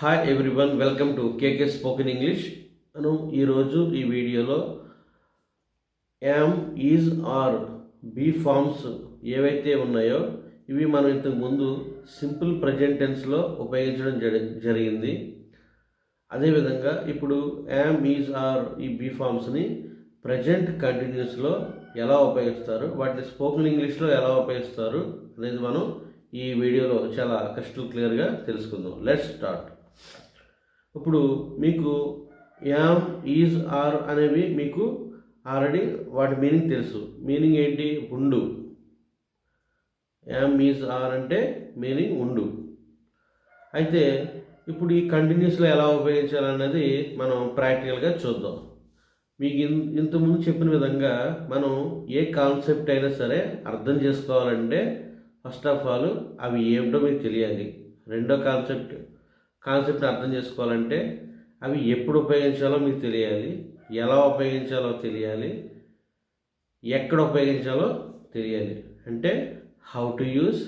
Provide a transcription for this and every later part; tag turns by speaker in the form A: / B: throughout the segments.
A: Hi everyone welcome to KK spoken English మనం ఈరోజు ఈ వీడియోలో am is are be forms ఏవైతే ఉన్నాయో ఇవి మనం ఇంతకు ముందు సింపుల్ ప్రజెంట్ టెన్స్లో ఉపయోగించడం జరిగింది. అదేవిధంగా ఇప్పుడు యామ్ ఈజ్ ఆర్ ఈ బీ ఫార్మ్స్ని ప్రజెంట్ కంటిన్యూస్లో ఎలా ఉపయోగిస్తారు వాటిని స్పోకెన్ ఇంగ్లీష్లో ఎలా ఉపయోగిస్తారు అనేది మనం ఈ వీడియోలో చాలా క్రిస్టల్ క్లియర్గా తెలుసుకుందాం. లెట్స్ స్టార్ట్ ఇప్పుడు మీకు యామ్ ఈజ్ ఆర్ అనేవి మీకు ఆల్రెడీ వాటి మీనింగ్ తెలుసు. మీనింగ్ ఏంటి? ఉండు. యామ్ ఈజ్ ఆర్ అంటే మీనింగ్ ఉండు. అయితే ఇప్పుడు ఈ కంటిన్యూస్లో ఎలా ఉపయోగించాలన్నది మనం ప్రాక్టికల్గా చూద్దాం. మీకు ఇన్ ఇంతకుముందు చెప్పిన విధంగా మనం ఏ కాన్సెప్ట్ అయినా సరే అర్థం చేసుకోవాలంటే ఫస్ట్ ఆఫ్ ఆల్ అవి ఏమిటో మీకు తెలియాలి. రెండో కాన్సెప్ట్ కాన్సెప్ట్ని అర్థం చేసుకోవాలంటే అవి ఎప్పుడు ఉపయోగించాలో మీకు తెలియాలి ఎలా ఉపయోగించాలో తెలియాలి ఎక్కడ ఉపయోగించాలో తెలియాలి. అంటే హౌ టు యూజ్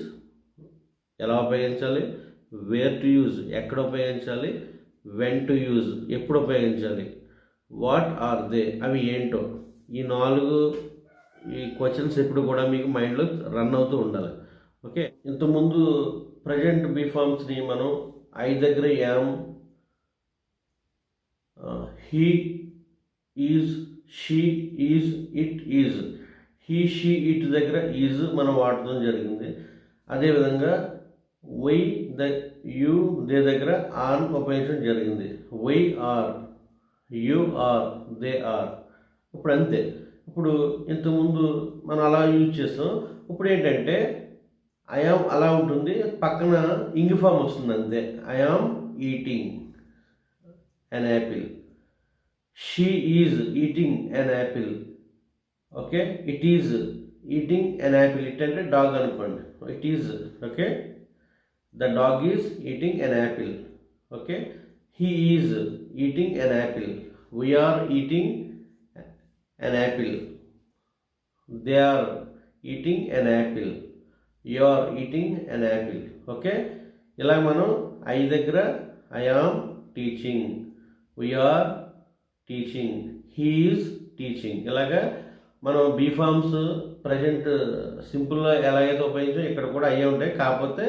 A: ఎలా ఉపయోగించాలి వేర్ టు యూజ్ ఎక్కడ ఉపయోగించాలి వెన్ టు యూజ్ ఎప్పుడు ఉపయోగించాలి వాట్ ఆర్ దే అవి ఏంటో. ఈ నాలుగు ఈ క్వశ్చన్స్ ఎప్పుడు కూడా మీకు మైండ్లో రన్ అవుతూ ఉండాలి. ఓకే ఇంతకుముందు ప్రజెంట్ బీఫామ్స్ని మనం ఐ దగ్గర am he is she is it is. He she it దగ్గర ఈజ్ మనం వాడటం జరిగింది. అదేవిధంగా వై ద యు దే దగ్గర ఆర్ ఉపయోగించడం జరిగింది. We are you are they are. ఇప్పుడు అంతే. ఇప్పుడు ఇంతకుముందు మనం అలా యూజ్ చేస్తాం. ఇప్పుడు ఏంటంటే ఐఆమ్ అలా ఉంటుంది. పక్కన ఇంగ్ ఫామ్ వస్తుంది అంతే. I am eating an apple she is eating an apple okay it is eating an apple it అంటే డాగ్ అనుకోండి. It is okay the dog is eating an apple okay he is eating an apple we are eating an apple they are eating an apple you are eating an apple okay ఇలా మనం I దగ్గర I am teaching we are teaching he is teaching ఇలాగా మనం be forms present సింపుల్లో ఎలాగైతే ఉపయోగించాం ఇక్కడ కూడా అయ్యే ఉంటాయి. కాకపోతే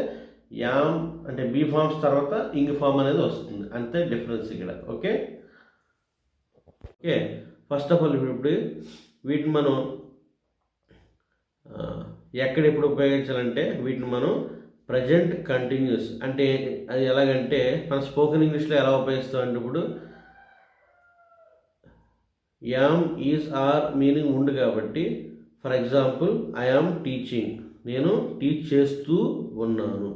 A: యామ్ అంటే బీ ఫార్మ్స్ తర్వాత ఇంగ్ ఫామ్ అనేది వస్తుంది. అంతే డిఫరెన్స్ ఇక్కడ. Okay okay first of all ఇప్పుడు వీటిని మనం ఎక్కడ ఎప్పుడు ఉపయోగించాలంటే వీటిని మనం ప్రజెంట్ కంటిన్యూస్ అంటే అది ఎలాగంటే మన స్పోకెన్ ఇంగ్లీష్లో ఎలా ఉపయోగిస్తాం అంటే ఇప్పుడు యామ్ ఈజ్ ఆర్ మీనింగ్ ఉంది కాబట్టి for example I am teaching నేను టీచ్ చేస్తూ ఉన్నాను.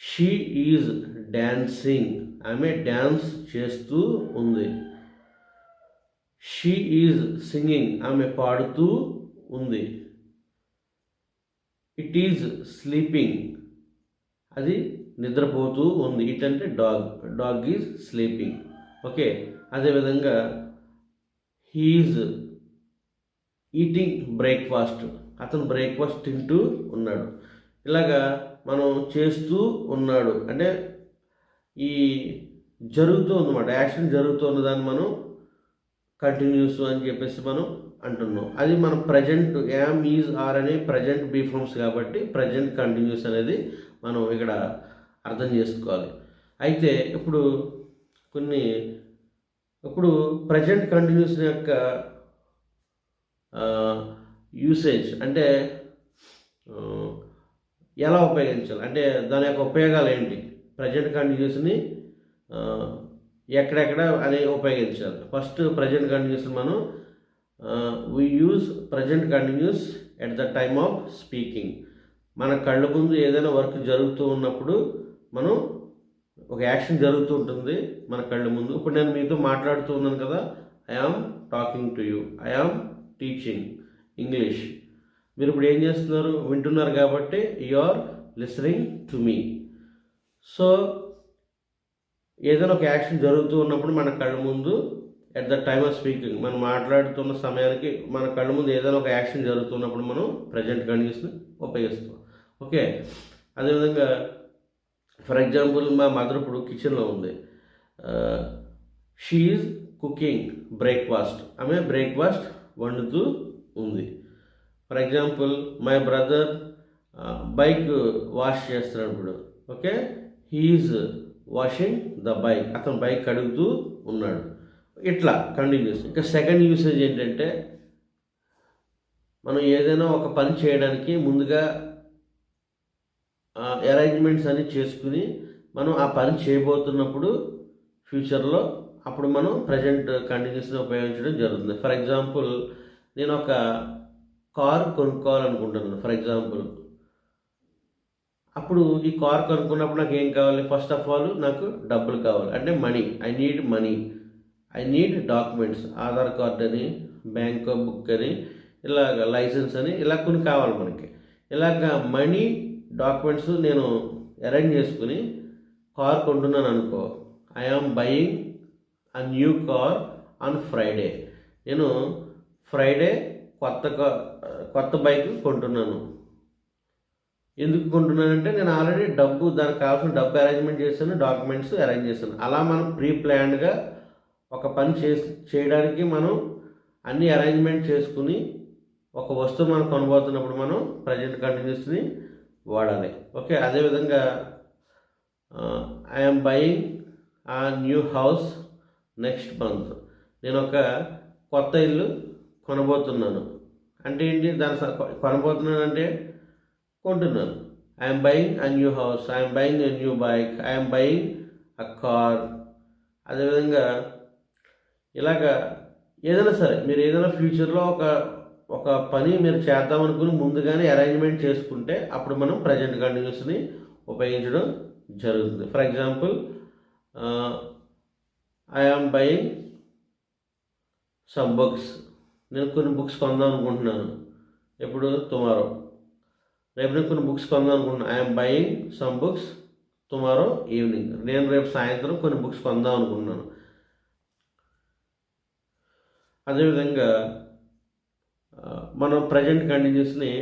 A: షీ ఈజ్ డ్యాన్సింగ్ ఆమె డ్యాన్స్ చేస్తూ ఉంది. షీ ఈజ్ సింగింగ్ ఆమె పాడుతూ ఉంది. It is sleeping. అది నిద్రపోతూ ఉంది. ఇట్ అంటే dog. Dog is sleeping. Okay. అదేవిధంగా హీఈజ్ ఈటింగ్ బ్రేక్ఫాస్ట్. అతను బ్రేక్ఫాస్ట్ తింటూ ఉన్నాడు. ఇలాగా మనం చేస్తూ ఉన్నాడు. అంటే ఈ జరుగుతూ ఉందన్నమాట యాక్షన్ జరుగుతూ ఉన్నదాన్ని మనం కంటిన్యూస్ అని చెప్పేసి మనం అంటున్నాం. అది మన ప్రజెంట్ యామ్ ఈజ్ ఆర్ అనే ప్రజెంట్ బీఫామ్స్ కాబట్టి ప్రజెంట్ కంటిన్యూస్ అనేది మనం ఇక్కడ అర్థం చేసుకోవాలి. అయితే ఇప్పుడు కొన్ని ఇప్పుడు ప్రజెంట్ కంటిన్యూస్ యొక్క యూసేజ్ అంటే ఎలా ఉపయోగించాలి? అంటే దాని యొక్క ఉపయోగాలు ఏంటి? ప్రజెంట్ కంటిన్యూస్ని ఎక్కడెక్కడ అది ఉపయోగించాలి. ఫస్ట్ ప్రజెంట్ కంటిన్యూస్ మనం we use present continuous at the time of speaking మన కళ్ళ ముందు ఏదైనా వర్క్ జరుగుతూ ఉన్నప్పుడు మనం ఒక యాక్షన్ జరుగుతూ ఉంటుంది మన కళ్ళ ముందు. ఇప్పుడు నేను మీతో మాట్లాడుతూ ఉన్నాను కదా I am talking to you I am teaching English మీరు ఇప్పుడు ఏం చేస్తున్నారు? వింటున్నారు కాబట్టి you are listening to me so ఏదైనా ఒక యాక్షన్ జరుగుతూ ఉన్నప్పుడు మన కళ్ళ ముందు at the time of speaking మనం మాట్లాడుతున్న సమయానికి మన కళ్ళ ముందు ఏదైనా ఒక యాక్షన్ జరుగుతున్నప్పుడు మనం ప్రజెంట్ కండిషన్ ఉపయోగిస్తాం ఓకే? అదేవిధంగా ఫర్ ఎగ్జాంపుల్ మా మదర్ ఇప్పుడు కిచెన్లో ఉంది. షీఈ్ కుకింగ్ బ్రేక్ఫాస్ట్ ఆమె బ్రేక్ఫాస్ట్ వండుతూ ఉంది. For example my brother bike wash చేస్తున్నాడు ఇప్పుడు. Okay? He is washing the bike అతను బైక్ కడుగుతూ ఉన్నాడు. ఇట్లా కంటిన్యూస్ ఇంకా సెకండ్ యూసేజ్ ఏంటంటే మనం ఏదైనా ఒక పని చేయడానికి ముందుగా అరేంజ్మెంట్స్ అన్ని చేసుకుని మనం ఆ పని చేయబోతున్నప్పుడు ఫ్యూచర్లో అప్పుడు మనం ప్రజెంట్ కంటిన్యూస్ని ఉపయోగించడం జరుగుతుంది. ఫర్ ఎగ్జాంపుల్ నేను ఒక కార్ కొనుక్కోవాలనుకుంటున్నాను. ఫర్ ఎగ్జాంపుల్ అప్పుడు ఈ కార్ కొనుక్కున్నప్పుడు నాకు ఏం కావాలి? ఫస్ట్ ఆఫ్ ఆల్ నాకు డబ్బులు కావాలి. అంటే money I need money I need documents Aadhaar card అని బ్యాంక్ బుక్ అని ఇలాగ లైసెన్స్ అని ఇలా కొన్ని కావాలి మనకి. ఇలాగ మనీ డాక్యుమెంట్స్ నేను అరేంజ్ చేసుకుని కార్ కొంటున్నాను అనుకో. I am buying a new car on Friday నేను ఫ్రైడే కొత్త కా- కొత్త బైక్ కొంటున్నాను ఎందుకు కొంటున్నానంటే నేను ఆల్రెడీ డబ్బు దానికి కావాల్సిన డబ్బు అరేంజ్మెంట్ చేశాను డాక్యుమెంట్స్ అరేంజ్ చేశాను. అలా మనం ప్రీ ప్లాన్డ్గా ఒక పని చేసి చేయడానికి మనం అన్ని అరేంజ్మెంట్ చేసుకుని ఒక వస్తువు మనం కొనబోతున్నప్పుడు మనం ప్రజెంట్ కంటిన్యూస్ని వాడాలి. ఓకే? అదేవిధంగా I'm buying a new house next month నేను ఒక కొత్త ఇల్లు కొనబోతున్నాను. అంటే ఏంటి? దాని స- కొనబోతున్నాను అంటే కొంటున్నాను I'm buying a new house I'm buying a new bike I'm buying a car అదేవిధంగా ఇలాగా ఏదైనా సరే మీరు ఏదైనా ఫ్యూచర్లో ఒక ఒక పని మీరు చేద్దాం అనుకుని ముందుగానే అరేంజ్మెంట్ చేసుకుంటే అప్పుడు మనం ప్రజెంట్ కంటిన్యూస్ని ఉపయోగించడం జరుగుతుంది. For example I am buying some books నేను కొన్ని బుక్స్ కొందాం అనుకుంటున్నాను. ఎప్పుడు? టుమారో రేపు నేను కొన్ని బుక్స్ కొందాం అనుకుంటున్నాను I'm buying some books tomorrow evening నేను రేపు సాయంత్రం కొన్ని బుక్స్ కొందాం అనుకుంటున్నాను. అదేవిధంగా మనం ప్రజెంట్ కండిషన్స్ని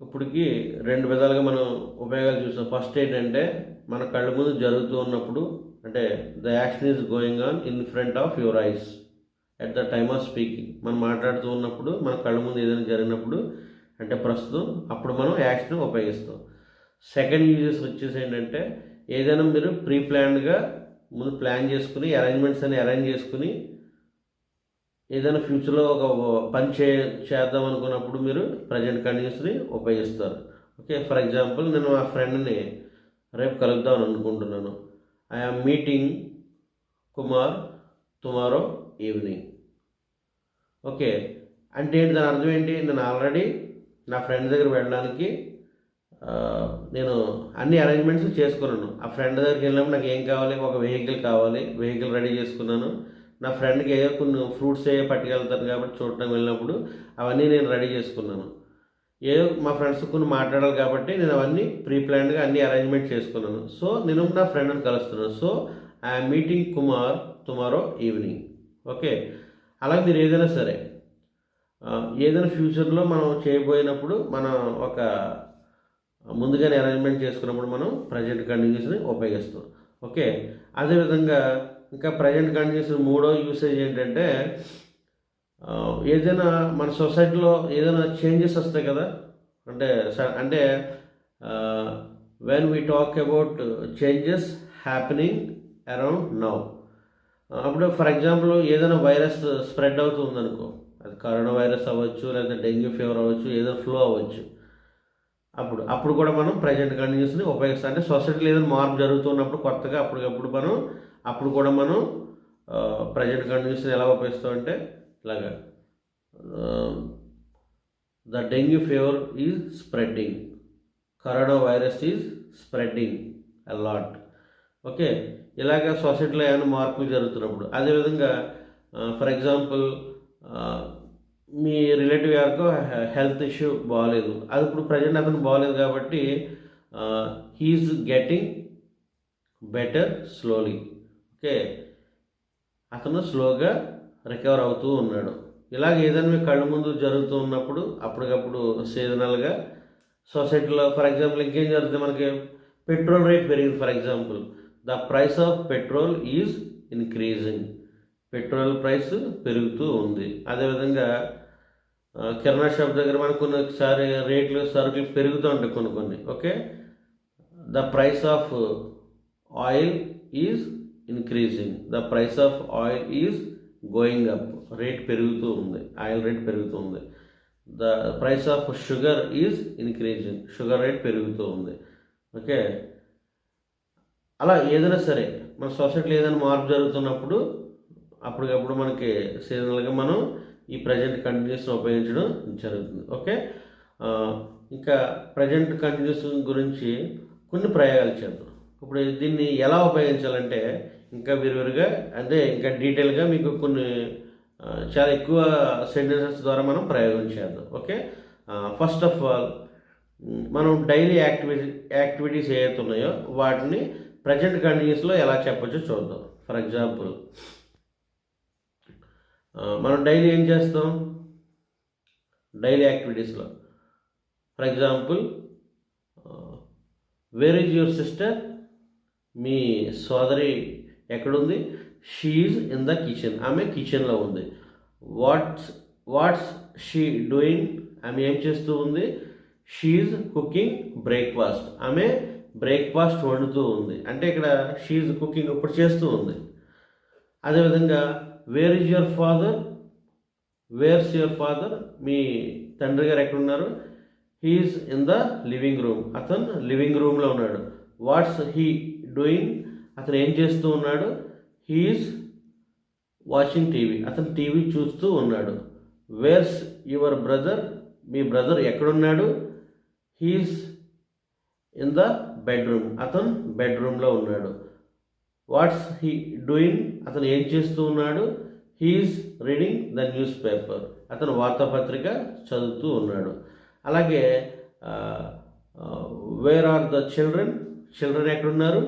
A: ఇప్పటికి రెండు విధాలుగా మనం ఉపయోగాలు చూసాం. ఫస్ట్ ఏంటంటే మన కళ్ళ ముందు జరుగుతూ ఉన్నప్పుడు అంటే the action is going on in front of your eyes at the time of speaking మనం మాట్లాడుతూ ఉన్నప్పుడు మన కళ్ళ ముందు ఏదైనా జరిగినప్పుడు అంటే ప్రస్తుతం అప్పుడు మనం యాక్షన్ ఉపయోగిస్తాం. సెకండ్ యూజెస్ వచ్చేసి ఏంటంటే ఏదైనా మీరు ప్రీ ప్లాన్డ్గా ముందు ప్లాన్ చేసుకుని అరేంజ్మెంట్స్ అని అరేంజ్ చేసుకుని ఏదైనా ఫ్యూచర్లో ఒక పని చే చేద్దాం అనుకున్నప్పుడు మీరు ప్రజెంట్ కండిషన్ని ఉపయోగిస్తారు. ఓకే ఫర్ ఎగ్జాంపుల్ నేను మా ఫ్రెండ్ని రేపు కలుద్దాం అనుకుంటున్నాను. I am meeting Kumar tomorrow evening okay అంటే ఏంటి? దాని అర్థం ఏంటి? నేను ఆల్రెడీ నా ఫ్రెండ్ దగ్గర వెళ్ళడానికి నేను అన్ని అరేంజ్మెంట్స్ చేసుకున్నాను. ఆ ఫ్రెండ్ దగ్గరికి వెళ్ళినప్పుడు నాకు ఏం కావాలి? ఒక వెహికల్ కావాలి. వెహికల్ రెడీ చేసుకున్నాను. నా ఫ్రెండ్కి ఏదో కొన్ని ఫ్రూట్స్ ఏ పట్టుకెళ్తాను కాబట్టి చూడటం వెళ్ళినప్పుడు అవన్నీ నేను రెడీ చేసుకున్నాను. ఏదో మా ఫ్రెండ్స్ కొన్ని మాట్లాడాలి కాబట్టి నేను అవన్నీ ప్రీ ప్లాన్డ్గా అన్ని అరేంజ్మెంట్ చేసుకున్నాను. సో నేను నా ఫ్రెండ్ని కలుస్తున్నాను. So I'm meeting Kumar tomorrow evening okay అలా మీరు ఏదైనా సరే ఏదైనా ఫ్యూచర్లో మనం చేయబోయినప్పుడు మనం ఒక ముందుగానే అరేంజ్మెంట్ చేసుకున్నప్పుడు మనం ప్రజెంట్ కంటిన్యూస్ని ఉపయోగిస్తాం. ఓకే? అదేవిధంగా ఇంకా ప్రజెంట్ కంటిన్యూస్ మూడో యూసేజ్ ఏంటంటే ఏదైనా మన సొసైటీలో ఏదైనా చేంజెస్ వస్తాయి కదా? అంటే స- అంటే when we talk about changes happening around now అప్పుడు ఫర్ ఎగ్జాంపుల్ ఏదైనా వైరస్ స్ప్రెడ్ అవుతుంది అనుకో అది కరోనా వైరస్ అవ్వచ్చు లేదా డెంగ్యూ ఫీవర్ అవ్వచ్చు ఏదైనా ఫ్లో అవ్వచ్చు. అప్పుడు అప్పుడు కూడా మనం ప్రజెంట్ కండిషన్ని ఉపయోగిస్తాం అంటే సొసైటీలో ఏదైనా మార్పు జరుగుతున్నప్పుడు కొత్తగా అప్పటికప్పుడు మనం అప్పుడు కూడా మనం ప్రజెంట్ కండిషన్ ఎలా ఉపయోగిస్తాం అంటే ఇలాగా the dengue fever is spreading. Corona virus is spreading a lot okay ఇలాగ సొసైటీలో ఏమైనా మార్పులు జరుగుతున్నప్పుడు అదేవిధంగా ఫర్ ఎగ్జాంపుల్ మీ రిలేటివ్ గారికి హెల్త్ ఇష్యూ బాగాలేదు అది ఇప్పుడు ప్రజెంట్ అతను బాగాలేదు కాబట్టి he is getting better slowly. Okay? అతను స్లోగా రికవర్ అవుతూ ఉన్నాడు. ఇలాగ ఏదైనా మీ కళ్ళు ముందు జరుగుతూ ఉన్నప్పుడు అప్పటికప్పుడు సీజనల్గా సొసైటీలో ఫర్ ఎగ్జాంపుల్ ఇంకేం జరుగుతుంది మనకి? పెట్రోల్ రేట్ పెరిగింది for example. The price of petrol is increasing petrol price పెరుగుతూ ఉంది. అదేవిధంగా కిరాణా షాప్ దగ్గర మనకు కొన్నిసారి రేట్లు సరుకులు పెరుగుతూ ఉంటాయి కొన్ని కొన్ని. Okay? The price of oil is increasing the price of oil is going up rate పెరుగుతూ ఉంది. ఆయిల్ రేట్ పెరుగుతూ ఉంది. The price of sugar is increasing sugar rate పెరుగుతూ ఉంది. ఓకే? అలా ఏదైనా సరే మన సొసైటీలో ఏదైనా మార్పు జరుగుతున్నప్పుడు అప్పటికప్పుడు మనకి సీజనల్గా మనం ఈ ప్రజెంట్ కంటిన్యూస్ని ఉపయోగించడం జరుగుతుంది. ఓకే? ఇంకా ప్రజెంట్ కంటిన్యూస్ గురించి కొన్ని ప్రయోగాలు చేద్దాం. ఇప్పుడు దీన్ని ఎలా ఉపయోగించాలంటే ఇంకా విరివిరిగా అంటే ఇంకా డీటెయిల్గా మీకు కొన్ని చాలా ఎక్కువ సెంటెన్సెస్ ద్వారా మనం ప్రయోగం చేద్దాం. ఓకే? ఫస్ట్ ఆఫ్ ఆల్ మనం డైలీ యాక్టివిటీ యాక్టివిటీస్ ఏవైతే ఉన్నాయో వాటిని ప్రజెంట్ కండిషన్స్లో ఎలా చెప్పొచ్చో చూద్దాం. ఫర్ ఎగ్జాంపుల్ మనం డైలీ ఏం చేస్తాం? డైలీ యాక్టివిటీస్లో for example where is your sister మీ సోదరి ఎక్కడుంది? షీఈ్ ఇన్ ద కిచెన్ ఆమె కిచెన్లో ఉంది. వాట్స్ వాట్స్ షీ డూయింగ్ ఆమె ఏం చేస్తూ ఉంది? షీఈ్ కుకింగ్ బ్రేక్ఫాస్ట్ ఆమె బ్రేక్ఫాస్ట్ వండుతూ ఉంది. అంటే ఇక్కడ షీఈ్ కుకింగ్ ఇప్పుడు చేస్తూ ఉంది. అదేవిధంగా where is your father where's your father మీ తండ్రి గారు ఎక్కడున్నారు? He is in the living room అతను లివింగ్ రూమ్లో ఉన్నాడు. వాట్స్ హీ డూయింగ్ అతను ఏం చేస్తూ ఉన్నాడు? హీఈస్ వాచింగ్ టీవీ అతను టీవీ చూస్తూ ఉన్నాడు. వేర్స్ యువర్ బ్రదర్ మీ బ్రదర్ ఎక్కడున్నాడు? He is in the bedroom అతను బెడ్రూమ్లో ఉన్నాడు. వాట్స్ హీ డూయింగ్ అతను ఏం చేస్తూ ఉన్నాడు? He is reading the newspaper అతను వార్తాపత్రిక చదువుతూ ఉన్నాడు. అలాగే where are the children children ఎక్కడున్నారు?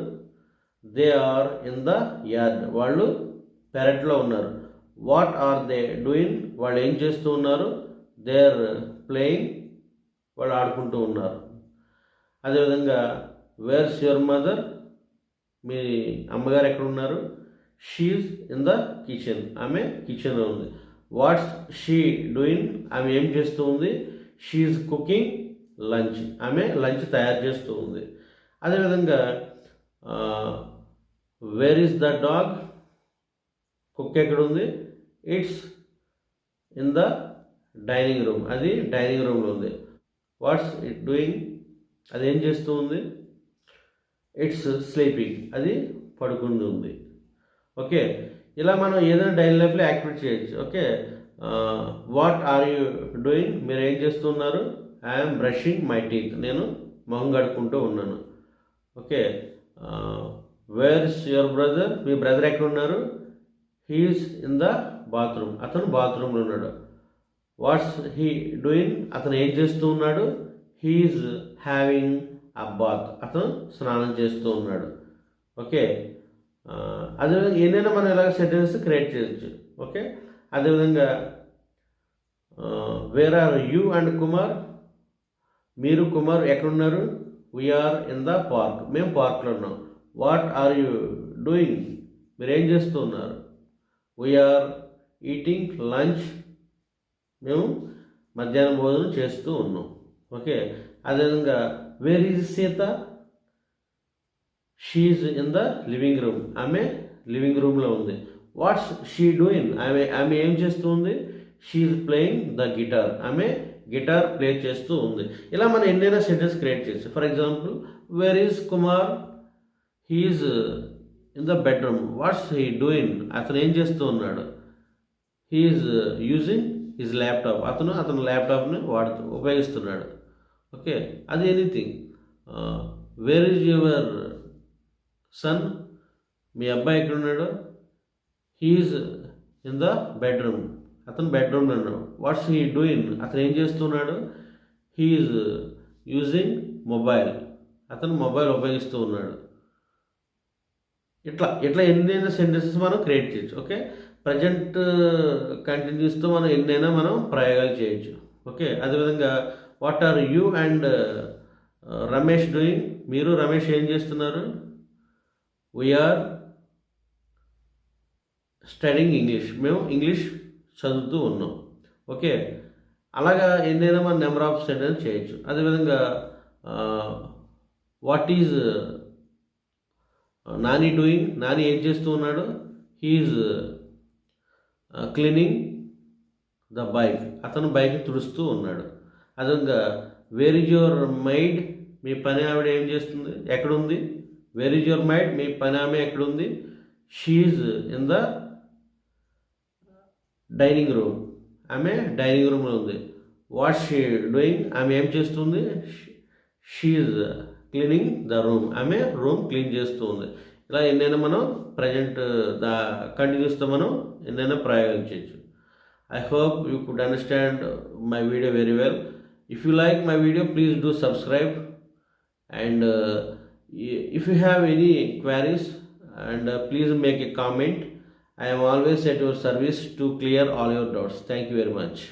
A: They are in the yard వాళ్ళు పెరట్లో ఉన్నారు. వాట్ ఆర్ దే డూయింగ్ వాళ్ళు ఏం చేస్తూ ఉన్నారు? దే ఆర్ ప్లేయింగ్ వాళ్ళు ఆడుకుంటూ ఉన్నారు. అదేవిధంగా వేర్స్ యువర్ మదర్ మీ అమ్మగారు ఎక్కడ ఉన్నారు షీఈ్ ఇన్ ద కిచెన్ ఆమె కిచెన్లో ఉంది. వాట్స్ షీ డూయింగ్ ఆమె ఏం చేస్తూ ఉంది? షీఈ్ కుకింగ్ లంచ్ ఆమె లంచ్ తయారు చేస్తూ ఉంది. అదేవిధంగా వేర్ ఈస్ ద డాగ్ కుక్ ఎక్కడ ఉంది it's in the dining room అది డైనింగ్ రూమ్లో ఉంది. వాట్స్ ఇట్ డూయింగ్ అది ఏం చేస్తూ ఉంది? ఇట్స్ స్లీపింగ్ అది పడుకుంది ఉంది. ఓకే ఇలా మనం ఏదైనా డైలీ లైఫ్లో యాక్టివేట్ చేయొచ్చు. Okay what are you doing మీరు ఏం చేస్తున్నారు? ఐఎమ్ బ్రషింగ్ మై టీత్ నేను మొహం కడుక్కుంటూ ఉన్నాను. ఓకే వేర్స్ యువర్ బ్రదర్ మీ బ్రదర్ ఎక్కడ ఉన్నారు హీఈస్ ఇన్ ద బాత్రూమ్ అతను బాత్రూంలో ఉన్నాడు. వాట్స్ హీ డూయింగ్ అతను ఏం చేస్తూ ఉన్నాడు? హీఈస్ హ్యావింగ్ అబ్బాత్ అతను స్నానం చేస్తూ ఉన్నాడు. ఓకే? అదేవిధంగా ఏదైనా మనం ఇలాగ సెంటెన్స్ క్రియేట్ చేయొచ్చు. ఓకే? అదేవిధంగా where are you and Kumar మీరు కుమార్ ఎక్కడున్నారు? వీఆర్ ఇన్ ద పార్క్ మేము పార్క్లో ఉన్నాం. వాట్ ఆర్ యూ డూయింగ్ మీరు ఏం చేస్తూ ఉన్నారు? వీఆర్ ఈటింగ్ లంచ్ మేము మధ్యాహ్నం భోజనం చేస్తూ ఉన్నాం. ఓకే? అదేవిధంగా where is Sita she is in the living room ఆమె లివింగ్ రూమ్లో ఉంది. వాట్స్ షీ డూయింగ్ ఆమె ఆమె ఏం చేస్తూ ఉంది? She is playing the guitar ఆమె గిటార్ ప్లే చేస్తూ ఉంది. ఇలా మనం ఎన్నైనా సెంటెన్స్ క్రియేట్ చేసి for example where is Kumar he is in the bedroom what's he doing అతను ఏం చేస్తూ ఉన్నాడు? హీఈస్ యూజింగ్ హిజ్ ల్యాప్టాప్ అతను అతను ల్యాప్టాప్ని వాడుతూ ఉపయోగిస్తున్నాడు. ఓకే అది anything. Where is your son మీ అబ్బాయి ఎక్కడ ఉన్నాడు? హీఈస్ ఇన్ ద బెడ్రూమ్ అతను బెడ్రూమ్లో ఉన్నాడు. వాట్స్ హీ డూయింగ్ అతను ఏం చేస్తున్నాడు? హీఈస్ యూజింగ్ మొబైల్ అతను మొబైల్ ఉపయోగిస్తూ ఉన్నాడు. ఇట్లా ఇట్లా ఎన్నైనా సెంటెన్సెస్ మనం క్రియేట్ చేయొచ్చు ఓకే? ప్రజెంట్ కంటిన్యూస్తో మనం ఎన్నైనా మనం ప్రయోగాలు చేయొచ్చు ఓకే? అదేవిధంగా what are you and Ramesh doing మీరు రమేష్ ఏం చేస్తున్నారు? వీఆర్ స్టడింగ్ ఇంగ్లీష్ మేము ఇంగ్లీష్ చదువుతూ ఉన్నాం. ఓకే అలాగా ఎన్నైనా మన నెంబర్ ఆఫ్ సెంటెన్స్ చేయొచ్చు. అదేవిధంగా what is uh, Nani doing Nani ఏం చేస్తూ ఉన్నాడు? He is cleaning the bike అతను బైక్ తుడుస్తూ ఉన్నాడు. అదేవిధంగా వేర్ ఇజ్ యువర్ మైడ్ మీ పని ఆవిడ ఏం చేస్తుంది? ఎక్కడుంది? వేర్ ఇజ్ యువర్ మైడ్ మీ పని ఆమె ఎక్కడుంది? She is in the dining room ఆమె డైనింగ్ రూమ్లో ఉంది. వాట్ షీ డూయింగ్ ఆమె ఏం చేస్తుంది? She is cleaning the room ఆమె రూమ్ క్లీన్ చేస్తూ ఉంది. ఇలా ఎన్నైనా మనం ప్రజెంట్ ద కంటిన్యూస్తో మనం ఎన్నైనా ప్రయోగించవచ్చు I hope you could understand my video very well if you like my video please do subscribe. And uh, if you have any queries and uh, please make a comment. I am always at your service to clear all your doubts. Thank you very much.